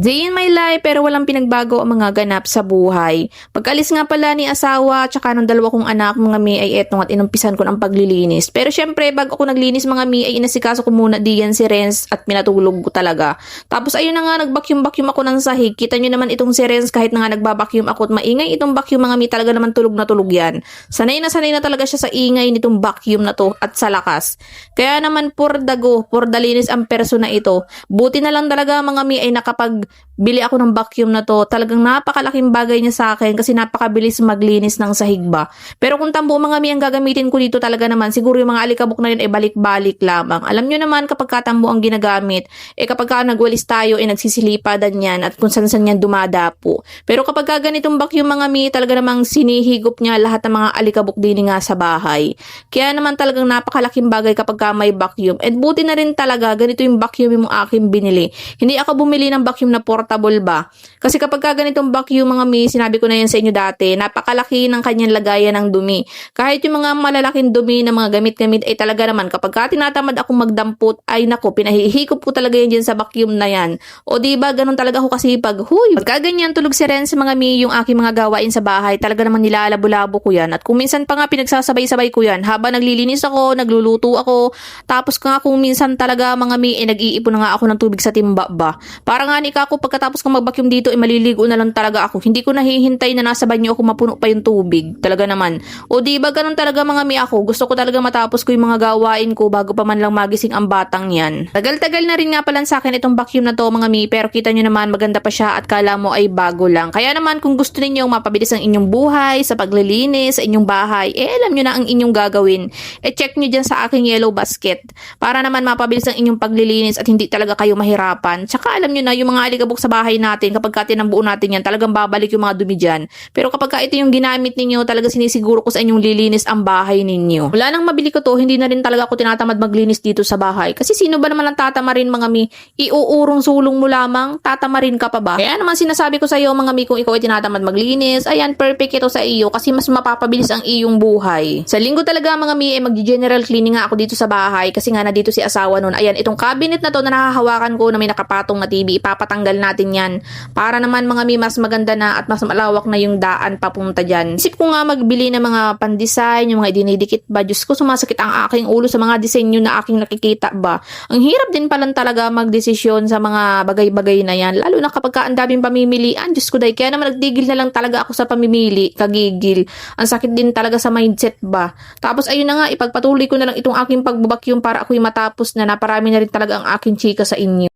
Day in my life pero walang pinagbago ang mga ganap sa buhay. Pagkalis nga pala ni asawa at saka ng dalawa kong anak mga mi ay etong at inumpisan ko ng paglilinis. Pero syempre bago ako naglinis mga mi ay inasikaso ko muna diyan si Renz at pinatulog ko talaga. Tapos ayun na nga nagbakyum-bakyum ako ng sahig. Kita nyo naman itong si Renz kahit na nga nagbabakyum ako at maingay itong vacuum mga mi talaga naman tulog na tulog yan. Sanay na sanay na talaga siya sa ingay nitong vacuum na to at sa lakas. Kaya naman por dago, por dalinis ang perso na ito. Buti na lang talaga mga mi ay nakapag bili ako ng vacuum na to. Talagang napakalaking bagay niya sa akin kasi napakabilis maglinis ng sahig ba. Pero kung tambo mga mi ang gagamitin ko dito talaga naman, siguro yung mga alikabok na yun ay balik-balik lamang. Alam nyo naman kapag katambo ang ginagamit, eh kapag ka nagwalis tayo, eh nagsisilipadan yan at kung saan-saan yan dumadapo. Pero kapag ka ganitong vacuum mga mi, talaga namang sinihigop niya lahat ng mga alikabok din nga sa bahay. Kaya naman talagang napakalaking bagay kapag ka may vacuum. At buti na rin talaga, ganito yung vacuum yung aking binili. Hindi ako bumili ng vacuum na portable ba. Kasi kapag ka ganitong vacuum mga mi, sinabi ko na yan sa inyo dati, napakalaki ng kanyang lagayan ng dumi. Kahit yung mga malalaking dumi na mga gamit-gamit ay talaga naman kapag ka tinatamad akong magdampot, ay nako, pinahihikop ko talaga yan dyan sa vacuum na yan. O di ba ganun talaga ako kasi pag, huy, pagka ganyan tulog si Ren sa mga mi yung aking mga gawain sa bahay, talaga naman nilalabo-labo ko yan. At kung minsan pa nga pinagsasabay-sabay ko yan, habang naglilinis ako, nagluluto ako, tapos nga kung minsan talaga mga mi, eh, nag-iipon na nga ako ng tubig sa timba ba. Para nga ni kako pagkatapos kong mag-vacuum dito, eh, maliligo na lang talaga ako. Hindi ko nahihintay na nasa banyo ako mapuno pa yung tubig. Talaga naman. O di ba ganun talaga mga mi ako. Gusto ko talaga matapos ko yung mga gawain ko bago pa man lang magising ang batang yan. Tagal-tagal na rin nga pala sa akin itong vacuum na to mga mi. Pero kita nyo naman maganda pa siya at kala mo ay bago lang. Kaya naman kung gusto ninyong mapabilis ang inyong buhay sa paglilinis sa inyong bahay, eh alam nyo na ang inyong gagawin. Eh check nyo dyan sa aking yellow basket. Para naman mapabilis ang inyong paglilinis at hindi talaga kayo mahirapan. Tsaka alam nyo na yung mga alikabok sa bahay natin, kapag ka tinambuo natin yan, talagang babalik yung mga dumi dyan. Pero kapag ka ito yung ginamit ninyo, talaga sinisiguro ko sa inyong lilinis ang bahay ninyo. Wala nang mabili ko to, hindi na rin talaga ako tinatamad maglinis dito sa bahay. Kasi sino ba naman ang tatamarin mga mi? Iuurong sulong mo lamang, tatamarin ka pa ba? Kaya naman sinasabi ko sa iyo mga mi, kung ikaw ay tinatamad maglinis, ayan, perfect ito sa iyo kasi mas mapapabilis ang iyong buhay. Sa linggo talaga mga mi, eh, mag-general cleaning nga ako dito sa bahay kasi nga na dito si asawa nun. Ayan, itong cabinet na to na nakahawakan ko na may nakapatong na TV, ipapatanggal natin yan para naman mga mi mas maganda na at mas malawak na yung daan papunta dyan. Isip ko nga magbili ng mga pan-design, yung mga dinidikit ba. Diyos ko, sumasakit ang aking ulo sa mga disenyo na aking nakikita ba. Ang hirap din palang talaga magdesisyon sa mga bagay-bagay na yan. Lalo na kapag ka ang daming pamimilian. Diyos ko, day. Kaya naman nagdigil na lang talaga ako sa pamimili. Kagigil. Ang sakit din talaga sa mindset ba. Tapos ayun na nga, ipagpatuloy ko na lang itong aking pagbabakyum para ako'y matapos na naparami na rin talaga ang aking chika sa inyo.